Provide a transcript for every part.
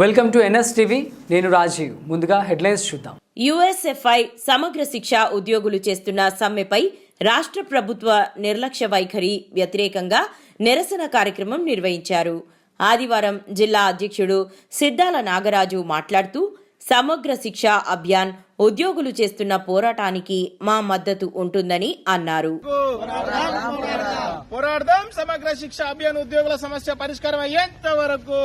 Welcome to NS TV నేను రాజీవ్. ముందుగా headlines చూద్దాం. యుఎస్ఎఫ్ఐ సమగ్ర శిక్ష ఉద్యోగులు చేస్తున్న సమ్మెపై రాష్ట్ర ప్రభుత్వ నిర్లక్ష్య వైఖరి వ్యతిరేకంగా నిరసన కార్యక్రమం నిర్వహించారు. ఆదివారం జిల్లా అధ్యక్షుడు సిద్దాల నాగరాజు మాట్లాడుతూ సమగ్ర శిక్ష అభియాన్ ఉద్యోగులు చేస్తున్న పోరాటానికి మా మద్దతు ఉంటుందని అన్నారు. పోరాడదాం సమగ్ర శిక్ష అభియాన్ ఉద్యోగుల సమస్య పరిష్కారం అయ్యేంత వరకు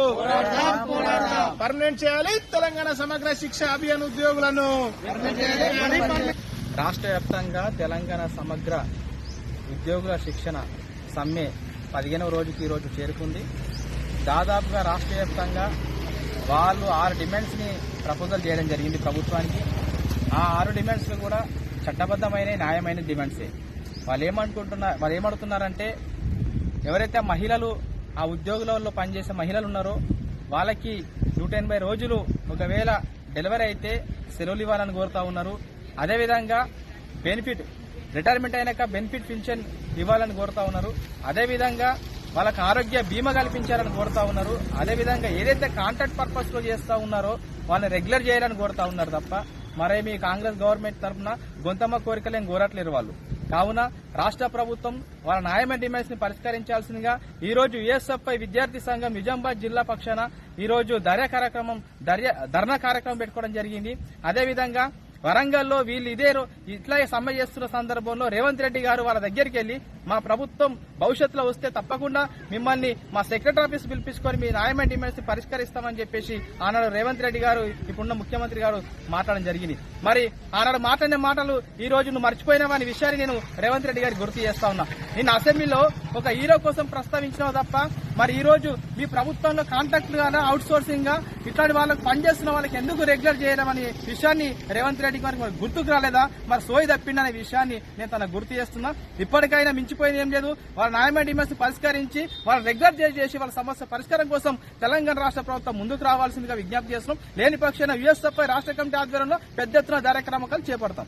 పర్మనెంట్ చేయాలి. తెలంగాణ సమగ్ర శిక్ష అభియాన్ ఉద్యోగులను రాష్ట్ర వ్యాప్తంగా తెలంగాణ సమగ్ర ఉద్యోగుల శిక్షణ సమ్మె పదిహేనవ రోజుకి ఈరోజు చేరుకుంది. దాదాపుగా రాష్ట్ర వ్యాప్తంగా వాళ్ళు ఆరు డిమాండ్స్ని ప్రపోజల్ చేయడం జరిగింది ప్రభుత్వానికి. ఆ ఆరు డిమాండ్స్ కూడా చట్టబద్ధమైన న్యాయమైన డిమాండ్సే వాళ్ళు ఏమనుకుంటున్నారు వాళ్ళు ఏమడుతున్నారంటే ఎవరైతే మహిళలు ఆ ఉద్యోగులలో పనిచేసే మహిళలు ఉన్నారో వాళ్ళకి నూట ఎనభై రోజులు ఒకవేళ డెలివరీ అయితే సెలవులు ఇవ్వాలని కోరుతా ఉన్నారు. అదేవిధంగా బెనిఫిట్ రిటైర్మెంట్ అయినాక బెనిఫిట్ పింఛన్ ఇవ్వాలని కోరుతా ఉన్నారు. అదేవిధంగా వాళ్ళకి ఆరోగ్య బీమా కల్పించాలని కోరుతా ఉన్నారు. అదేవిధంగా ఏదైతే కాంట్రాక్ట్ పర్పస్లో చేస్తా ఉన్నారో వాళ్ళని రెగ్యులర్ చేయాలని కోరుతా ఉన్నారు తప్ప మరేమి కాంగ్రెస్ గవర్నమెంట్ తరఫున గొంతమ్మ కోరికలు ఏం కోరట్లేరు వాళ్ళు. కావున రాష్ట్ర ప్రభుత్వం వాళ్ళ న్యాయమైన డిమాండ్స్ని పరిష్కరించాల్సిందిగా ఈ రోజు యుఎస్ఎఫ్ఐ విద్యార్థి సంఘం నిజామాబాద్ జిల్లా పక్షాన ఈ రోజు ధర్య కార్యక్రమం ధర్యా ధర్నా కార్యక్రమం పెట్టుకోవడం జరిగింది. అదేవిధంగా వరంగల్లో వీళ్ళు ఇదే రో- ఇట్లాగే సమ్మె చేస్తున్న సందర్భంలో రేవంత్ రెడ్డి గారు వాళ్ళ దగ్గరికి వెళ్ళి మా ప్రభుత్వం భవిష్యత్తులో వస్తే తప్పకుండా మిమ్మల్ని మా సెక్రటరీ ఆఫీస్ పిలిపించుకొని మీ న్యాయమైన డిమాండ్స్ పరిష్కరిస్తామని చెప్పేసి ఆనాడు రేవంత్ రెడ్డి గారు ఇప్పుడున్న ముఖ్యమంత్రి గారు మాట్లాడడం జరిగింది. మరి ఆనాడు మాట్లాడిన మాటలు ఈ రోజు నువ్వు మర్చిపోయినావా అనే విషయాన్ని నేను రేవంత్ రెడ్డి గారికి గుర్తు చేస్తా ఉన్నా. నిన్న అసెంబ్లీలో ఒక హీరో కోసం ప్రస్తావించినావు తప్ప మరి ఈ రోజు మీ ప్రభుత్వంలో కాంట్రాక్ట్ గానా అవుట్ సోర్సింగ్గా? ఇట్లాంటి వాళ్ళకి పనిచేస్తున్న వాళ్ళకి ఎందుకు రెగ్యులర్ చేయడం అనే విషయాన్ని రేవంత్ రెడ్డి గారికి మరి గుర్తుకు రాలేదా? మరి సోయి అనే విషయాన్ని నేను తనకు గుర్తు చేస్తున్నా. ఇప్పటికైనా మించిపోయింది ఏం లేదు. వాళ్ళ న్యాయమైన డిమాండ్స్ పరిష్కరించి వాళ్ళ రెగ్యులర్ చేసి వాళ్ళ సమస్య పరిష్కారం కోసం తెలంగాణ రాష్ట్ర ప్రభుత్వం ముందుకు రావాల్సిందిగా విజ్ఞప్తి చేస్తున్నాం. లేని పక్షాన యుఎస్ఎఫ్ఐ రాష్ట్ర కమిటీ ఆధ్వర్యంలో పెద్ద ఎత్తున కార్యక్రమాలు చేపడతాం.